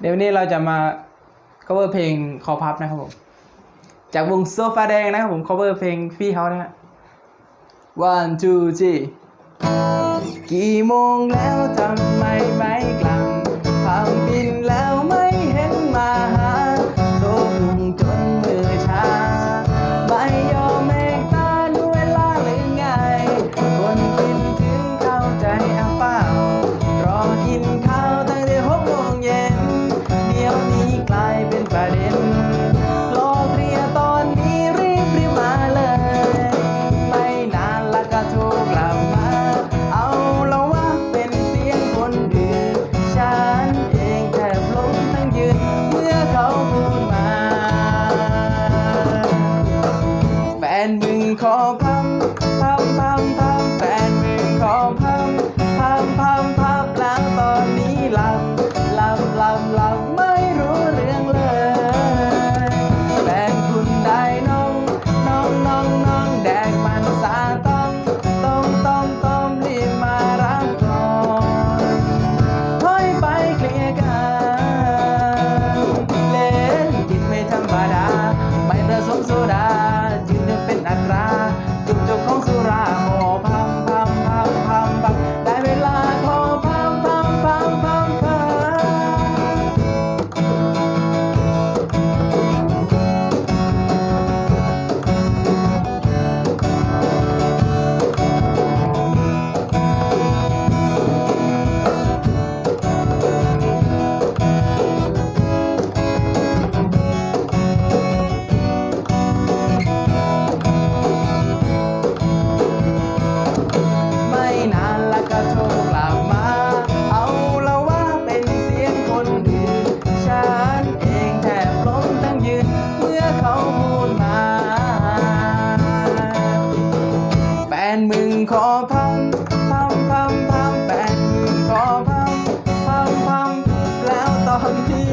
เดี๋ยววันนี้เราจะมา cover เพลงคอพับนะครับผม จากวงโซฟาแดงนะครับผม cover เพลงพี่เขานะฮะ one two three กี่โมงแล้วทำไมไม่ bum, bum, bum. ดหมึงขอพังพังพังพังแฟนมึงขอพังพังพังแล้วตอนที่